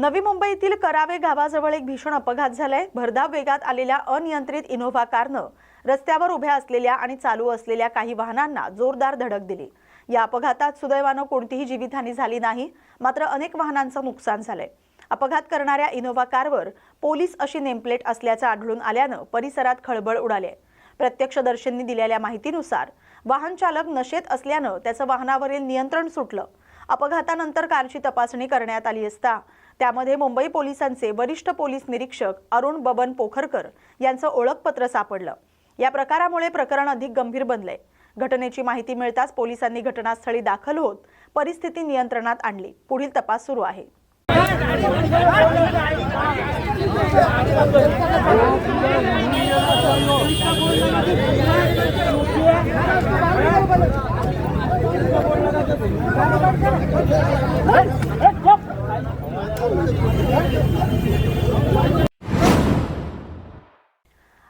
नवी मुंबईतील करावे गावाजवळ एक भीषण अपघात झालाय. भरधाव वेगात आलेल्या अनियंत्रित इनोव्हा कारनं रस्त्यावर उभ्या असलेल्या आणि चालू असलेल्या काही वाहनांना जोरदार धडक दिली. या अपघातात सुदैवानं कोणतीही जीवितहानी झाली नाही मात्र अनेक वाहनांचं नुकसान झालंय. अपघात करणाऱ्या इनोव्हा कारवर पोलीस अशी नेमप्लेट असल्याचं आढळून आल्यानं परिसरात खळबळ उडाली प्रत्यक्षदर्शींनी दिलेल्या माहितीनुसार वाहन चालक नशेत असल्यानं त्याचं वाहनावरील नियंत्रण सुटलं. अपघातानंतर कारची तपासणी करण्यात आली असता त्यामध्ये मुंबई पोलिसांचे वरिष्ठ पोलीस निरीक्षक अरुण बबन पोखरकर यांचं ओळखपत्र सापडलं. या प्रकारामुळे प्रकरण अधिक गंभीर बनलंय घटनेची माहिती मिळताच पोलिसांनी घटनास्थळी दाखल होत परिस्थिती नियंत्रणात आणली. पुढील तपास सुरू आहे.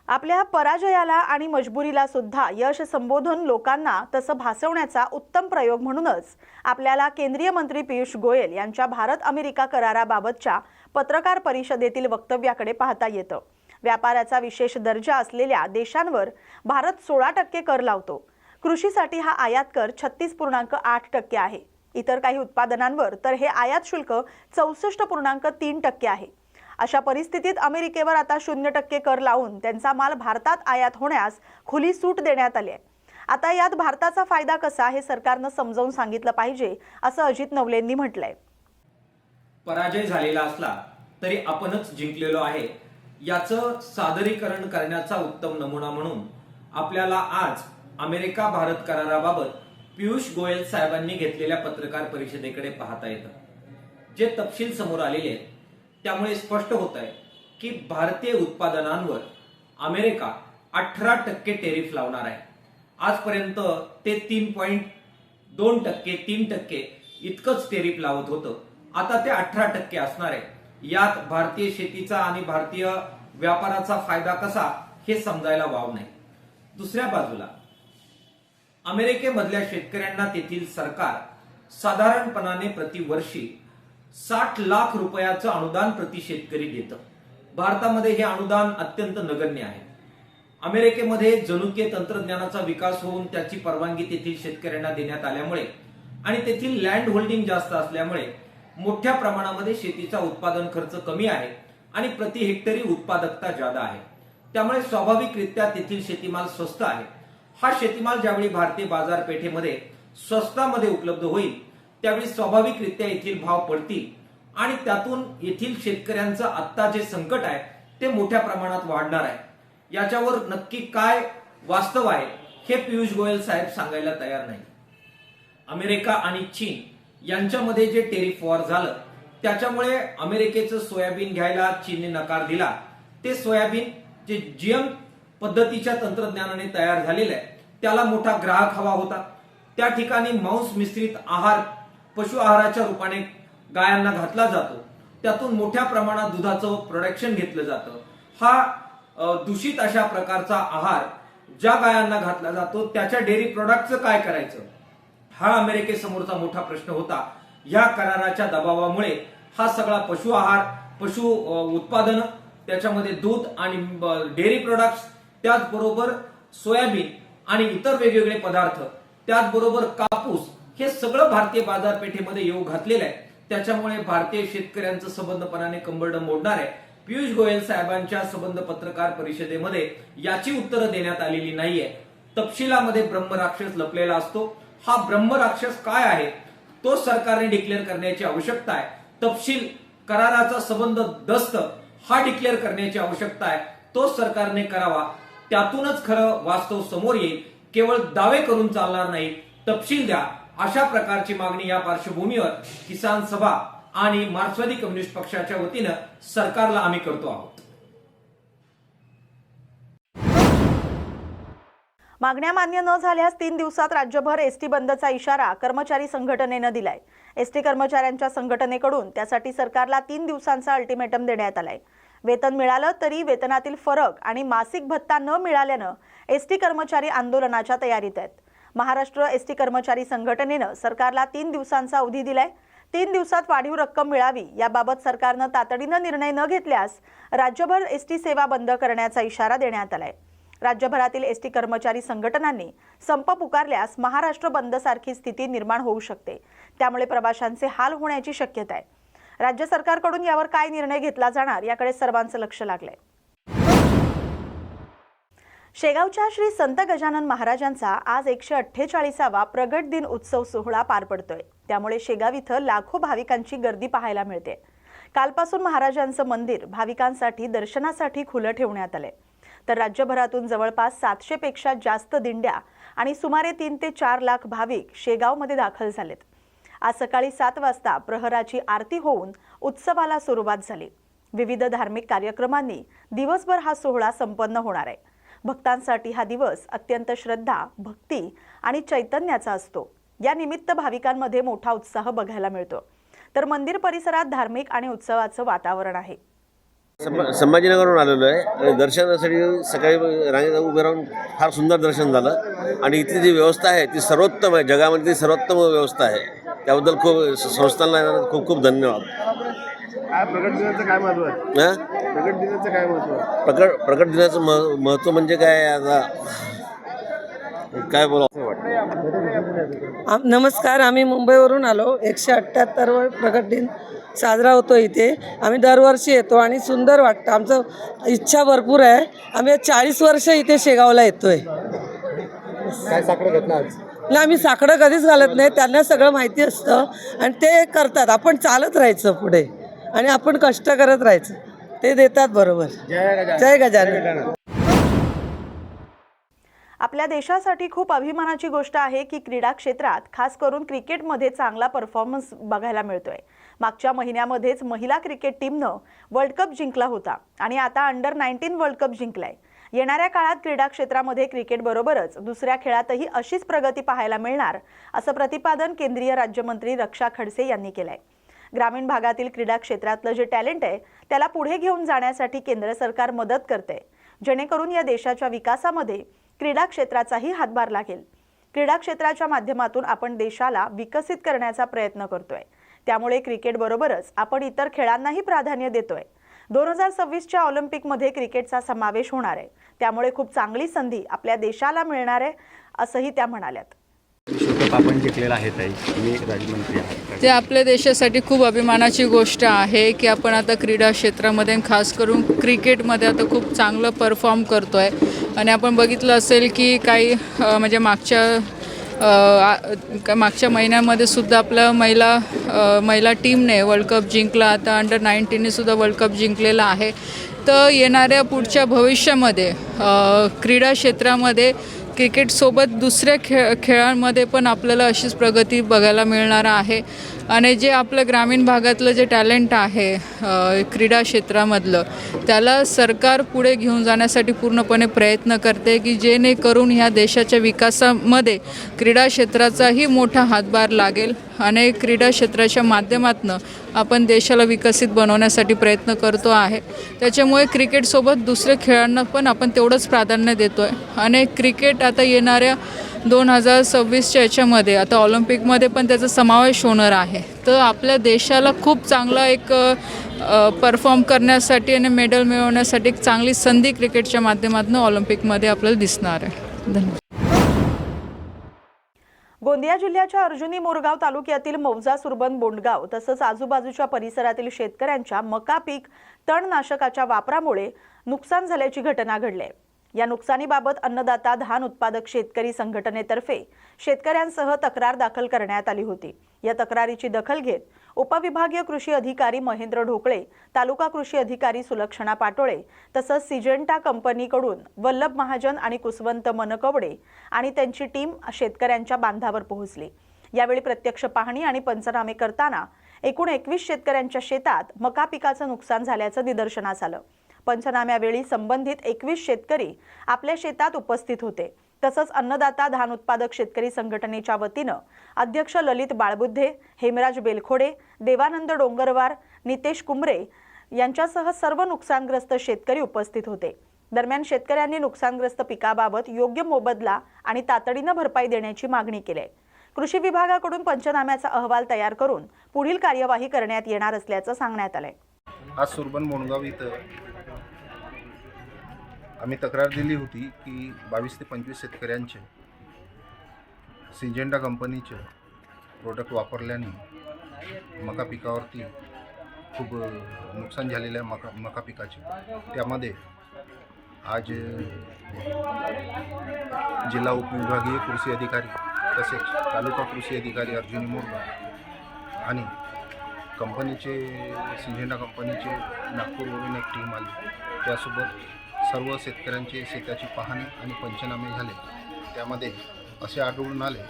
आपल्या पराजयाला आणि मजबुरीला सुद्धा यश संबोधून लोकांना तसं भासवण्याचा उत्तम प्रयोग म्हणूनच आपल्याला केंद्रीय मंत्री पियुष गोयल यांच्या भारत अमेरिका कराराबाबतच्या पत्रकार परिषदेतील वक्तव्याकडे पाहता येतं. व्यापाराचा विशेष दर्जा असलेल्या देशांवर भारत सोळा टक्के कर लावतो. कृषीसाठी हा आयात कर छत्तीस पूर्णांक आठ टक्के आहे. इतर काही उत्पादनांवर तर हे आयात शुल्क चौसष्ट पूर्णांक तीन टक्के आहे. अशा परिस्थितीत अमेरिकेवर आता शून्य टक्के कर लावून त्यांचा माल भारतात आयात होण्यास खुली सूट देण्यात आली आहे. आता यात भारताचा फायदा कसा हे सरकारनं समजावून सांगितलं पाहिजे असं अजित नवलेंनी म्हटलंय. पराजय झालेला असला तरी आपणच जिंकलेलो आहे. याचं सादरीकरण करण्याचा उत्तम नमुना म्हणून आपल्याला आज अमेरिका भारत कराराबाबत पियुष गोयल साहेबांनी घेतलेल्या पत्रकार परिषदेकडे पाहता येतं. जे तपशील समोर आलेले आहेत त्यामुळे स्पष्ट होत आहे की भारतीय उत्पादनांवर अमेरिका अठरा टक्के टेरिफ लावणार आहे. आजपर्यंत ते तीन पॉईंट दोन टक्के तीन टक्के इतकंच टेरिफ लावत होतं. आता ते अठरा टक्के असणार आहे. यात भारतीय शेतीचा आणि भारतीय व्यापाराचा फायदा कसा हे समजायला वाव नाही. दुसऱ्या बाजूला अमेरिकेमधल्या शेतकऱ्यांना तेथील सरकार साधारणपणाने प्रतिवर्षी साठ लाख रुपयाचं अनुदान प्रति शेतकरी देतं. भारतामध्ये हे अनुदान अत्यंत नगण्य आहे. अमेरिकेमध्ये जनुकीय तंत्रज्ञानाचा विकास होऊन त्याची परवानगी तेथील शेतकऱ्यांना देण्यात आल्यामुळे आणि तेथील लँड होल्डिंग जास्त असल्यामुळे मोठ्या प्रमाणामध्ये शेतीचा उत्पादन खर्च कमी आहे आणि प्रति हेक्टरी उत्पादकता जादा आहे. त्यामुळे स्वाभाविकरित्या तेथील शेतीमाल स्वस्त आहे. हा शेतीमाल ज्यावेळी भारतीय बाजारपेठेमध्ये स्वस्तामध्ये उपलब्ध होईल त्यावेळी स्वाभाविकरित्या येथील भाव पडतील आणि त्यातून येथील शेतकऱ्यांचं आत्ता जे संकट आहे ते मोठ्या प्रमाणात वाढणार आहे. याच्यावर नक्की काय वास्तव आहे हे पियुष गोयल साहेब सांगायला तयार नाही. अमेरिका आणि चीन यांच्यामध्ये जे टेरिफ वॉर झालं त्याच्यामुळे अमेरिकेचं सोयाबीन घ्यायला चीनने नकार दिला. ते सोयाबीन जे जीएम पद्धतीच्या तंत्रज्ञानाने तयार झालेलं आहे. त्याला मोठा ग्राहक हवा होता. त्या ठिकाणी मांस मिश्रित आहार पशु आहाराच्या रूपाने गायांना घातला जातो. त्यातून मोठ्या प्रमाणात दुधाचं प्रोडक्शन घेतलं जातं. हा दूषित अशा प्रकारचा आहार ज्या गायांना घातला जातो त्याच्या डेअरी प्रोडक्टचं काय करायचं? हा अमेरिकेसमोरचा मोठा प्रश्न होता. या कराराच्या दबावामुळे हा सगळा पशु आहार पशु उत्पादनं उत्पादन त्याच्यामध्ये दूध आणि डेअरी प्रोडक्ट्स त्याचबरोबर सोयाबीन आणि इतर वेगवेगळे पदार्थ त्याचबरोबर कापूस हे सगळं भारतीय बाजारपेठेमध्ये येऊ घातलेलं आहे. त्याच्यामुळे भारतीय शेतकऱ्यांचं संबंधपणाने कंबरडं मोडणार आहे. पियुष गोयल साहेबांच्या संबंध पत्रकार परिषदेमध्ये याची उत्तरं देण्यात आलेली नाहीये. तपशिलामध्ये ब्रह्मराक्षस लपलेला असतो. हा ब्रह्मराक्षस काय आहे? तो सरकारने डिक्लेअर करण्याची आवश्यकता आहे. तपशील कराराचा संबंध दस्त हा डिक्लेअर करण्याची आवश्यकता आहे. तो सरकारने करावा. त्यातूनच खरं वास्तव समोर येईल. केवळ दावे करून चालणार नाही. तपशील द्या. अशा प्रकारची मागणी या पार्श्वभूमीवर किसान सभा आणि मार्क्सवादी कम्युनिस्ट पक्षाच्या वतीनं सरकारला आम्ही करतो आहोत. मागण्या मान्य न झाल्यास तीन दिवसात राज्यभर एसटी बंदचा इशारा कर्मचारी संघटनेनं दिलाय. एसटी कर्मचाऱ्यांच्या संघटनेकडून त्यासाठी सरकारला तीन दिवसांचा अल्टिमेटम देण्यात आलाय. वेतन मिळालं तरी वेतनातील फरक आणि मासिक भत्ता न मिळाल्यानं एस टी कर्मचारी आंदोलनाच्या तयारीत आहेत. महाराष्ट्र एस टी कर्मचारी संघटनेनं सरकारला तीन दिवसांचा अवधी दिलाय. तीन दिवसात वाढीव रक्कम मिळावी याबाबत सरकारनं तातडीनं निर्णय न घेतल्यास राज्यभर एस टी सेवा बंद करण्याचा इशारा देण्यात आलाय. राज्यभरातील एस टी कर्मचारी संघटनांनी संप पुकारल्यास महाराष्ट्र बंदसारखी स्थिती निर्माण होऊ शकते. त्यामुळे प्रवाशांचे हाल होण्याची शक्यता आहे. राज्य सरकारकडून यावर काय निर्णय घेतला जाणार याकडे सर्वांचं लक्ष लागलंय. शेगावच्या श्री संत गजानन महाराजांचा आज एकशे अठ्ठेचाळीसावा प्रगट दिन उत्सव सोहळा पार पडतोय. त्यामुळे शेगाव इथं लाखो भाविकांची गर्दी पाहायला मिळते. कालपासून महाराजांचं मंदिर भाविकांसाठी दर्शनासाठी खुलं ठेवण्यात आलंय. तर राज्यभरातून जवळपास सातशे पेक्षा जास्त दिंड्या आणि सुमारे तीन ते चार लाख भाविक शेगावमध्ये दाखल झालेत. आज सकाळी सात वाजता प्रहराची आरती होऊन उत्सवाला सुरुवात झाली. विविध धार्मिक कार्यक्रमांनी दिवसभर हा सोहळा संपन्न होणार आहे. भक्तांसाठी हा दिवस अत्यंत श्रद्धा भक्ती आणि चैतन्याचा असतो. या निमित्त भाविकांमध्ये मोठा उत्साह बघायला मिळतो. तर मंदिर परिसरात धार्मिक आणि उत्सवाचं वातावरण आहे. संभाजीनगरहून आलेलो आहे. आणि दर्शनासाठी सकाळी रांगेत उभे राहून फार सुंदर दर्शन झालं. आणि इथली जी व्यवस्था आहे ती सर्वोत्तम आहे. जगामध्ये ती सर्वोत्तम व्यवस्था आहे. त्याबद्दल खूप संस्थांना खूप खूप धन्यवाद. काय प्रगट दिनाचं काय महत्त्व आहे? हां? प्रगट दिनाचं काय महत्त्व आहे? प्रकट प्रकट दिनाचं मह महत्त्व म्हणजे काय आता? काय बोला नमस्कार आम्ही मुंबईवरून आलो. एकशे अठ्ठ्याहत्तर प्रगट दिन साजरा होतो इथे. आम्ही दरवर्षी येतो आणि सुंदर वाटतं. आमचं इच्छा भरपूर आहे. आम्ही चाळीस वर्ष इथे शेगावला येतोय. काय साखर घेतला ना नाही आम्ही साकडं कधीच घालत नाही त्यांना सगळं माहिती असतं. आणि ते करतात आपण चालत राहायचं पुढे. आणि आपण कष्ट करत राहायचं. ते देतात बरोबर. जय जय गजानन. आपल्या देशासाठी खूप अभिमानाची गोष्ट आहे की क्रीडा क्षेत्रात खास करून क्रिकेटमध्ये चांगला परफॉर्मन्स बघायला मिळतोय. मागच्या महिन्यामध्येच महिला क्रिकेट टीमनं वर्ल्ड कप जिंकला होता. आणि आता अंडर नाईन्टीन वर्ल्ड कप जिंकलाय. येणाऱ्या काळात क्रीडा क्षेत्रामध्ये क्रिकेट बरोबरच दुसऱ्या खेळातही अशीच प्रगती पाहायला मिळणार असं प्रतिपादन केंद्रीय राज्यमंत्री रक्षा खडसे यांनी केलंय. ग्रामीण भागातील क्रीडा क्षेत्रातलं जे टॅलेंट आहे त्याला पुढे घेऊन जाण्यासाठी केंद्र सरकार मदत करते जेणेकरून या देशाच्या विकासामध्ये क्रीडा क्षेत्राचाही हातभार लागेल. क्रीडा क्षेत्राच्या माध्यमातून आपण देशाला विकसित करण्याचा प्रयत्न करतोय. त्यामुळे क्रिकेटबरोबरच आपण इतर खेळांनाही प्राधान्य देतोय. दोन हजार सव्वीसच्या ऑलिम्पिकमध्ये क्रिकेटचा समावेश होणार आहे. त्यामुळे खूप चांगली संधी आपल्या देशाला मिळणार आहे असंही त्या म्हणाल्यात. विश्वकप आपण जिंकलेला आहे ताई. तुम्ही राज्यमंत्री आहात. ते आपल्या देशासाठी खूप अभिमानाची गोष्ट आहे की आपण आता क्रीडा क्षेत्रामध्ये आणि खास करून क्रिकेटमध्ये आता खूप चांगलं परफॉर्म करतो आहे आणि आपण बघितलं असेल की काही अ, म्हणजे मागच्या मागच्या महिन्यामध्ये सुद्धा आपल्या महिला महिला टीमने वर्ल्ड कप जिंकला. आता अंडर नाईन्टीनने सुद्धा वर्ल्ड कप जिंकलेला आहे. तर येणाऱ्या पुढच्या भविष्यामध्ये क्रीडा क्षेत्रामध्ये क्रिकेटसोबत दुसऱ्या खेळ खेळांमध्ये पण आपल्याला अशीच प्रगती बघायला मिळणार आहे. आणि जे आपलं ग्रामीण भागातलं जे टॅलेंट आहे क्रीडा क्षेत्रामधलं त्याला सरकार पुढे घेऊन जाण्यासाठी पूर्णपणे प्रयत्न करते की जेणेकरून ह्या देशाच्या विकासामध्ये क्रीडा क्षेत्राचाही मोठा हातभार लागेल. आणि क्रीडा क्षेत्राच्या माध्यमातून आपण देशाला विकसित बनवण्यासाठी प्रयत्न करतो आहे. त्याच्यामुळे क्रिकेटसोबत दुसऱ्या खेळांना पण आपण तेवढंच प्राधान्य देतो आहे आणि क्रिकेट आता येणाऱ्या दोन हजार सव्वीसच्या याच्यामध्ये आता ऑलिम्पिकमध्ये पण त्याचा समावेश होणार आहे. तर आपल्या देशाला खूप चांगला एक परफॉर्म करण्यासाठी आणि मेडल मिळवण्यासाठी एक चांगली संधी क्रिकेटच्या माध्यमातून ऑलिम्पिकमध्ये आपल्याला दिसणार आहे. धन्यवाद. गोंदिया जिल्ह्याच्या अर्जुनी मोरगाव तालुक्यातील मौजा सुरबन बोंडगाव तसंच आजूबाजूच्या परिसरातील शेतकऱ्यांच्या मका पीक तणनाशकाच्या वापरामुळे नुकसान झाल्याची घटना घडली आहे. या नुकसानीबाबत अन्नदाता धान उत्पादक शेतकरी संघटनेतर्फे शेतकऱ्यांसह तक्रार दाखल करण्यात आली होती या तक्रारीची दखल घेत उपविभागीय कृषी अधिकारी महेंद्र ढोकळे तालुका कृषी अधिकारी सुलक्षणा पाटोळे तसंच सिजेंटा कंपनीकडून वल्लभ महाजन आणि कुसवंत मनकवडे आणि त्यांची टीम शेतकऱ्यांच्या बांधावर पोहोचली. यावेळी प्रत्यक्ष पाहणी आणि पंचनामे करताना एकूण एकवीस शेतकऱ्यांच्या शेतात मका पिकाचं नुकसान झाल्याचं निदर्शनास आलं. पंचनाम्यावेळी संबंधित एकवीस शेतकरी आपल्या शेतात उपस्थित होते. तसंच अन्नदाता धान उत्पादक शेतकरी संघटनेच्या वतीनं अध्यक्ष ललित बाळबुद्धे हेमराज बेलखोडे देवानंद डोंगरवार नितेश कुंबरे यांच्यासह सर्व नुकसानग्रस्त शेतकरी उपस्थित होते दरम्यान शेतकऱ्यांनी नुकसानग्रस्त पिकाबाबत योग्य मोबदला आणि तातडीनं भरपाई देण्याची मागणी केली आहे. कृषी विभागाकडून पंचनाम्याचा अहवाल तयार करून पुढील कार्यवाही करण्यात येणार असल्याचं सांगण्यात आलंय आज सुरबन मोणगाव इथं आम्ही तक्रार दिली होती की बावीस ते पंचवीस शेतकऱ्यांचे सिंजेंडा कंपनीचे प्रोडक्ट वापरल्याने मका पिकावरती खूप नुकसान झालेलं आहे मका मका पिकाचे. त्यामध्ये आज जिल्हा उपविभागीय कृषी अधिकारी तसेच तालुका कृषी अधिकारी अर्जुनी मोरगाव आणि कंपनीचे सिंजेंडा कंपनीचे नागपूरवरून एक टीम आली. त्यासोबत सर्व शेतकऱ्यांचे शेताची पाहणी आणि पंचनामे झाले. त्यामध्ये असे आढळून आले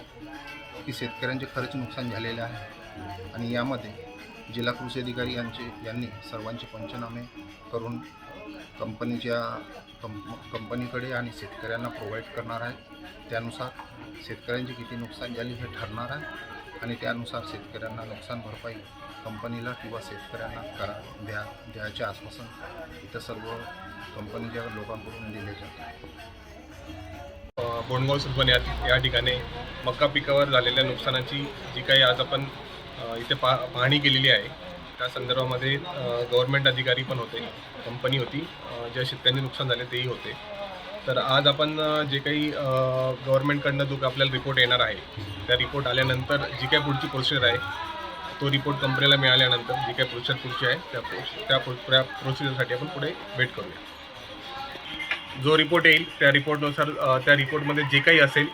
की शेतकऱ्यांचे खरंच नुकसान झालेले आहे. आणि यामध्ये जिल्हा कृषी अधिकारी यांचे यांनी सर्वांचे पंचनामे करून कंपनीच्या कंप कंपनीकडे आणि शेतकऱ्यांना प्रोव्हाइड करणार आहे. त्यानुसार शेतकऱ्यांचे किती नुकसान झाले हे ठरणार आहे. आणि त्यानुसार शेतकऱ्यांना नुकसान भरपाई कंपनीला किंवा शेतकऱ्यांना करा द्या द्यायचे आश्वासन इथं सर्व कंपनीच्या लोकांकडून दिले जाते बोंडगाव सुरबन या या ठिकाणी मका पिकावर झालेल्या नुकसानाची जी काही आज आपण इथे पा पाहणी केलेली आहे त्या संदर्भामध्ये गव्हर्नमेंट अधिकारी पण होते कंपनी होती ज्या शेतकऱ्यांनी नुकसान झाले तेही होते. तर आज आपण जे काही गव्हर्नमेंटकडनं जो आपल्याला रिपोर्ट येणार आहे त्या रिपोर्ट आल्यानंतर जी काही पुढची प्रोसिजर आहे तो रिपोर्ट कंपनीला मिळाल्यानंतर जी काही प्रोसिजर पुढची आहे त्या त्या त्या प्रोसिजरसाठी आपण पुढे वेट करूया. जो रिपोर्ट येईल त्या रिपोर्टनुसार त्या रिपोर्टमध्ये जे काही असेल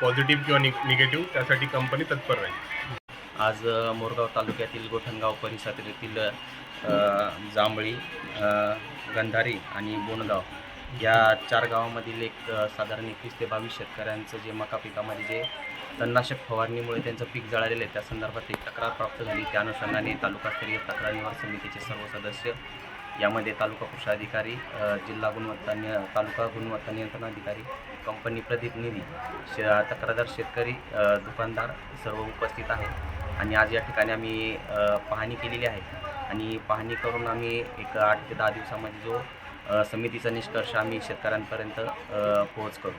पॉझिटिव्ह किंवा नि निगेटिव्ह त्यासाठी कंपनी तत्पर राहील. आज मोरगाव तालुक्यातील गोठणगाव परिसरातील जांभळी गंधारी आणि बोनगाव या चार गावामधील एक साधारण एकवीस ते बावीस शेतकऱ्यांचं जे मका पिकामध्ये जे तणनाशक फवारणीमुळे त्यांचं पीक जळालेलं आहे त्या संदर्भात एक तक्रार प्राप्त झाली. त्या अनुषंगाने तालुकास्तरीय तक्रार निवारण समितीचे सर्व सदस्य यामध्ये तालुका कृषी अधिकारी जिल्हा गुणवत्ता निय तालुका गुणवत्ता नियंत्रण अधिकारी कंपनी प्रतिनिधी श तक्रारदार शेतकरी दुकानदार सर्व उपस्थित आहेत. आणि आज या ठिकाणी आम्ही पाहणी केलेली आहे. आणि पाहणी करून आम्ही एक आठ ते दहा दिवसामध्ये जो समितीचा निष्कर्ष आम्ही शेतकऱ्यांपर्यंत पोहोच करू.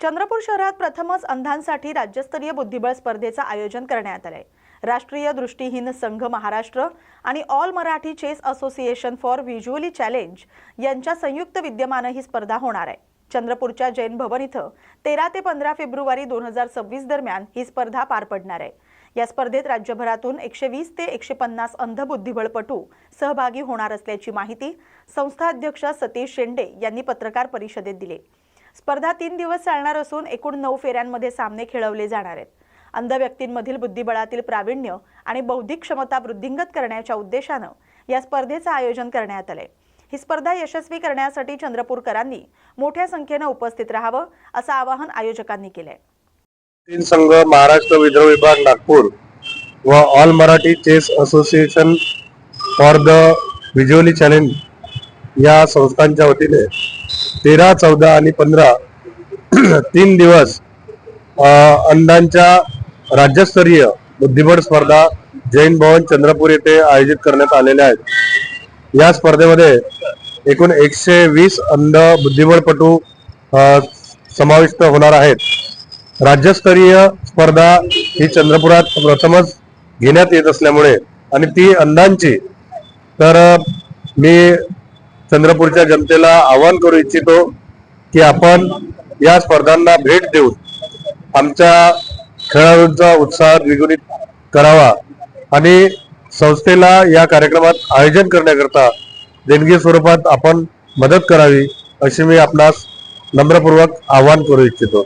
चंद्रपूर शहरात प्रथमच अंधांसाठी राज्यस्तरीय बुद्धिबळ स्पर्धेचं आयोजन करण्यात आलंय. राष्ट्रीय दृष्टीहीन संघ महाराष्ट्र आणि all Marathi chess association for visually challenge यांच्या संयुक्त विद्यमानं ही स्पर्धा होणार आहे. चंद्रपूरच्या जैन भवन इथं तेरा ते पंधरा फेब्रुवारी दोन हजार सव्वीस दरम्यान ही स्पर्धा पार पडणार आहे. या स्पर्धेत राज्यभरातून एकशे वीस ते एकशे पन्नास अंध बुद्धिबळपटू सहभागी होणार असल्याची माहिती संस्था अध्यक्ष सतीश शेंडे यांनी पत्रकार परिषदेत दिली. स्पर्धा तीन दिवस चालणार असून एकूण नऊ फेऱ्यांमध्ये सामने खेळवले जाणार आहेत. अंध व्यक्तींमधील बुद्धिबळातील प्रावीण्य आणि बौद्धिक क्षमता वृद्धिंगत करण्याच्या उद्देशानं या स्पर्धेचं आयोजन करण्यात आलंय. ही स्पर्धा यशस्वी करण्यासाठी चंद्रपूरकरांनी मोठ्या संख्येनं उपस्थित राहावं असं आवाहन आयोजकांनी केलंय. तीन संघ महाराष्ट्र विदर्भ विभाग नागपूर व all Marathi chess association for the visually challenge या संस्थांच्या वतीने तेरा चौदा आणि पंधरा तीन दिवस अंधांच्या राज्यस्तरीय बुद्धिबळ स्पर्धा जैन भवन चंद्रपूर येथे आयोजित करण्यात आलेल्या आहेत. या स्पर्धेमध्ये एकूण एकशे वीस अंध बुद्धिबळपटू समाविष्ट होणार आहेत. राज्यस्तरीय स्पर्धा ही चंद्रपुरात प्रथमच घेण्यात येत असल्यामुळे आणि ती अंधांची तर मी चंद्रपूरच्या जनतेला आवाहन करू इच्छितो की आपण या स्पर्धांना भेट देऊन आमच्या खेळाडूंचा उत्साह द्विगुणित करावा आणि संस्थेला या कार्यक्रमात आयोजन करण्याकरता देणगी स्वरूपात आपण मदत करावी अशी मी आपणास नम्रपूर्वक आवाहन करू इच्छितो.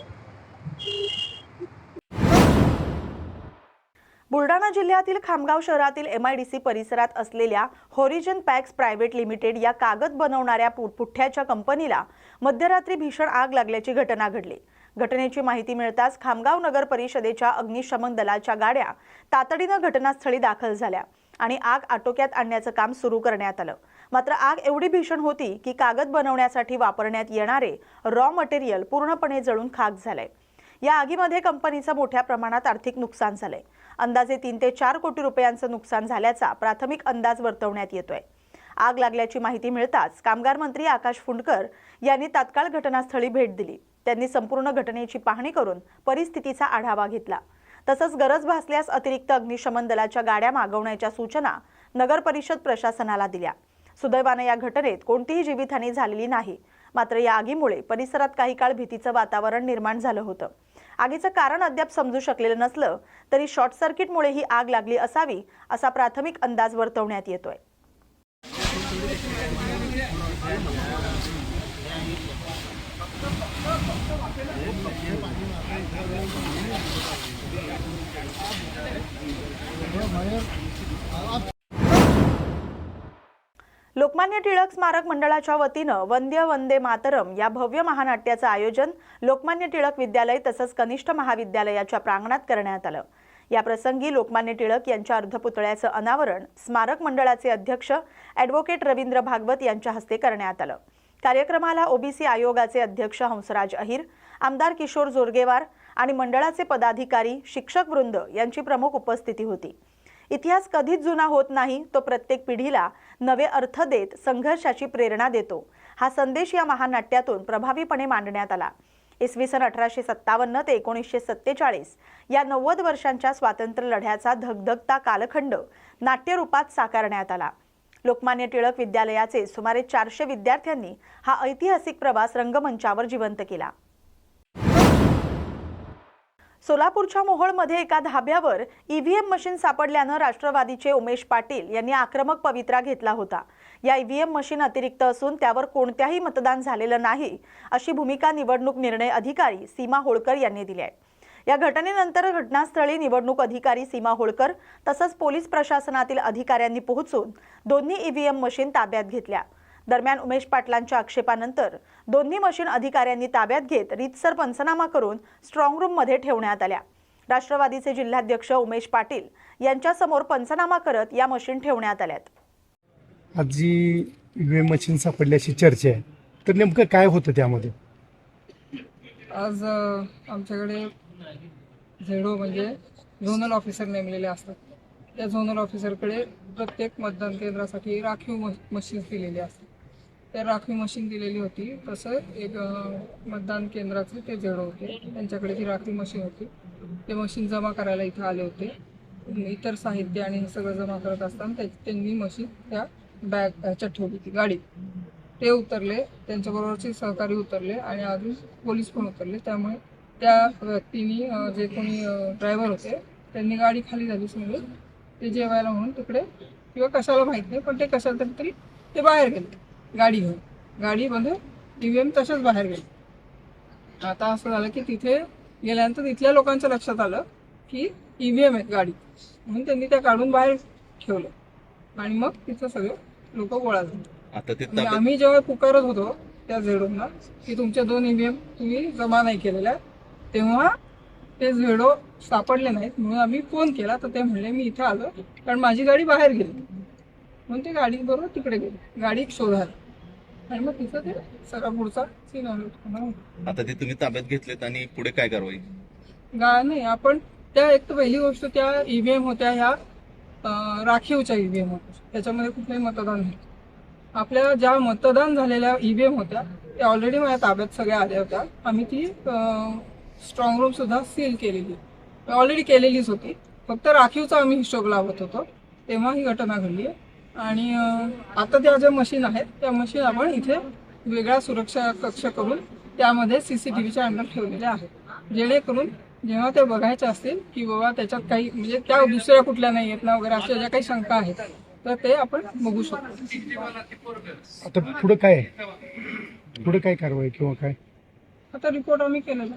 बुलढाणा जिल्ह्यातील खामगाव शहरातील एम आय डी सी परिसरात असलेल्या होरिजन पॅक्स प्रायव्हेट लिमिटेड या कागद बनवणाऱ्या पु- पुठ्ठ्याच्या कंपनीला मध्यरात्री भीषण आग लागल्याची घटना घडली. घटनेची माहिती मिळताच खामगाव नगर परिषदेच्या अग्निशमन दलाच्या गाड्या तातडीनं घटनास्थळी दाखल झाल्या आणि आग आटोक्यात आणण्याचं काम सुरू करण्यात आलं. मात्र आग एवढी भीषण होती की कागद बनवण्यासाठी वापरण्यात येणारे रॉ मटेरियल पूर्णपणे जळून खाक झालंय. या आगीमध्ये कंपनीचं मोठ्या प्रमाणात आर्थिक नुकसान झालंय. अंदाजे तीन ते चार कोटी रुपयांचं नुकसान झाल्याचा प्राथमिक अंदाज वर्तवण्यात येतोय. आग लागल्याची माहिती मिळताच कामगार मंत्री आकाश फुंडकर यांनी तात्काळ घटनास्थळी भेट दिली. त्यांनी संपूर्ण घटनेची पाहणी करून परिस्थितीचा आढावा घेतला. तसंच गरज भासल्यास अतिरिक्त अग्निशमन दलाच्या गाड्या मागवण्याच्या सूचना नगर परिषद प्रशासनाला दिल्या. सुदैवानं या घटनेत कोणतीही जीवितहानी झालेली नाही. मात्र या आगीमुळे परिसरात काही काळ भीतीचं वातावरण निर्माण झालं होतं. आगीचं कारण अद्याप समजू शकलेलं नसलं तरी शॉर्ट सर्किटमुळे ही आग लागली असावी असा प्राथमिक अंदाज वर्तवण्यात येतोय. लोकमान्य टिळक स्मारक मंडळाच्या वतीनं वंद्य वंदे मातरम या भव्य महानाट्याचं आयोजन लोकमान्य टिळक विद्यालय तसंच कनिष्ठ महाविद्यालयाच्या प्रांगणात करण्यात आलं. या प्रसंगी लोकमान्य टिळक यांच्या अर्धपुतळ्याचं अनावरण स्मारक मंडळाचे अध्यक्ष ॲडव्होकेट रवींद्र भागवत यांच्या हस्ते करण्यात आलं. कार्यक्रमाला ओबीसी आयोगाचे अध्यक्ष हंसराज अहिर आमदार किशोर जोरगेवार आणि मंडळाचे पदाधिकारी शिक्षक वृंद यांची प्रमुख उपस्थिती होती. इतिहास कधीच जुना होत नाही तो प्रत्येक पिढीला नवे अर्थ देत संघर्षाची प्रेरणा देतो. हा संदेश या महानाट्यातून प्रभावीपणे मांडण्यात आला. इसवी सन अठराशे सत्तावन्न ते एकोणीसशे सत्तेचाळीस या नव्वद वर्षांच्या स्वातंत्र्य लढ्याचा धगधगता कालखंड नाट्यरूपात साकारण्यात आला. लोकमान्य टिळक विद्यालयाचे सुमारे चारशे विद्यार्थ्यांनी हा ऐतिहासिक प्रवास रंगमंचावर जिवंत केला. सोलापूरच्या मोहोळमध्ये एका धाब्यावर ईव्हीएम मशीन सापडल्यानं राष्ट्रवादीचे उमेश पाटील यांनी आक्रमक पवित्रा घेतला होता. या ईव्हीएम मशीन अतिरिक्त असून त्यावर कोणत्याही मतदान झालेलं नाही अशी भूमिका निवडणूक निर्णय अधिकारी सीमा होळकर यांनी दिली आहे. या घटनेनंतर घटनास्थळी निवडणूक अधिकारी सीमा होळकर तसंच पोलीस प्रशासनातील अधिकाऱ्यांनी पोहोचून दोन्ही ईव्हीएम मशीन ताब्यात घेतल्या. दरम्यान उमेश पाटलांच्या आक्षेपानंतर दोन्ही मशीन अधिकाऱ्यांनी ताब्यात घेत रीतसर पंचनामा करून स्ट्रॉंग रूममध्ये ठेवण्यात आल्या. राष्ट्रवादीचे जिल्हाध्यक्ष उमेश पाटील यांच्यासमोर पंचनामा करत या मशीन ठेवण्यात आल्यात. आज जी ईव्हीएम मशीन सापडल्याची चर्चा आहे तर नेमकं काय होतं त्यामध्ये? आज आमच्याकडे झेडो म्हणजे झोनल ऑफिसर नेमलेले असतात. त्या झोनल ऑफिसरकडे प्रत्येक मतदान केंद्रासाठी राखीव मशीन्स दिलेली असतात. त्या राखीव मशीन दिलेली होती. तसं एक मतदान केंद्राचे ते झेडो होते. त्यांच्याकडे ती राखीव मशीन होती ते मशीन जमा करायला इथं आले होते. इतर साहित्य आणि हे सगळं जमा करत असताना त्यांनी मशीन त्या बॅग ह्याच्यात ठेवली ती गाडी ते उतरले त्यांच्याबरोबरचे सहकारी उतरले आणि अजून पोलीस पण उतरले. त्यामुळे त्या व्यक्तीनी जे कोणी ड्रायव्हर होते त्यांनी गाडी खाली झाली समजून ते जेवायला म्हणून तिकडे किंवा कशाला माहीत नाही पण ते कशाला तरी तरी ते बाहेर गेले. गाडी घेऊन. गाडी मध्ये ई व्ही एम तसेच बाहेर गेले. आता असं झालं की तिथे गेल्यानंतर तिथल्या लोकांच्या लक्षात आलं की ई व्ही एम आहेत गाडी. म्हणून त्यांनी त्या काढून बाहेर ठेवलं. आणि मग तिथं सगळे लोक गोळा झाले. आणि आम्ही जेव्हा पुकारत होतो त्या झेडोना की तुमच्या दोन ईव्हीएम तुम्ही जमा नाही केलेल्या तेव्हा ते झेडो सापडले नाहीत. म्हणून आम्ही फोन केला. तर ते म्हणले मी इथं आलो कारण माझी गाडी बाहेर गेली. म्हणून ते गाडी बरोबर तिकडे गेली. गाडी शोधायला. मग ते सगळा पुढचा सीन आता ते तुम्ही ताब्यात घेतलेत आणि पुढे काय कारवाई? गा नाही आपण त्या एक तर पहिली गोष्ट त्या ईव्हीएम होत्या ह्या अं, राखीवच्या ईव्हीएम होत्या. त्याच्यामध्ये कुठलंही मतदान नाही. आपल्या ज्या मतदान झालेल्या ईव्हीएम होत्या त्या ऑलरेडी माझ्या ताब्यात सगळ्या आल्या होत्या. आम्ही ती स्ट्रॉंग रूम सुद्धा सील केलेली. ऑलरेडी केलेलीच होती. फक्त राखीवचा आम्ही हिशोब लावत होतो. तेव्हा ही घटना घडली आहे. आणि आता त्या ज्या मशीन आहेत त्या मशीन आपण इथे वेगळा सुरक्षा कक्ष करून त्यामध्ये सी सी टी व्हीच्या अंडर ठेवलेल्या आहेत. जेणेकरून जेव्हा ते बघायचे असतील की बाबा त्याच्यात काही म्हणजे त्या दुसऱ्या कुठल्या नाही आहेत ना वगैरे अशा ज्या काही शंका आहेत तर ते आपण बघू शकतो. आता पुढं काय? आहे पुढं काय कारवाई किंवा काय? आता रिपोर्ट आम्ही केलेला.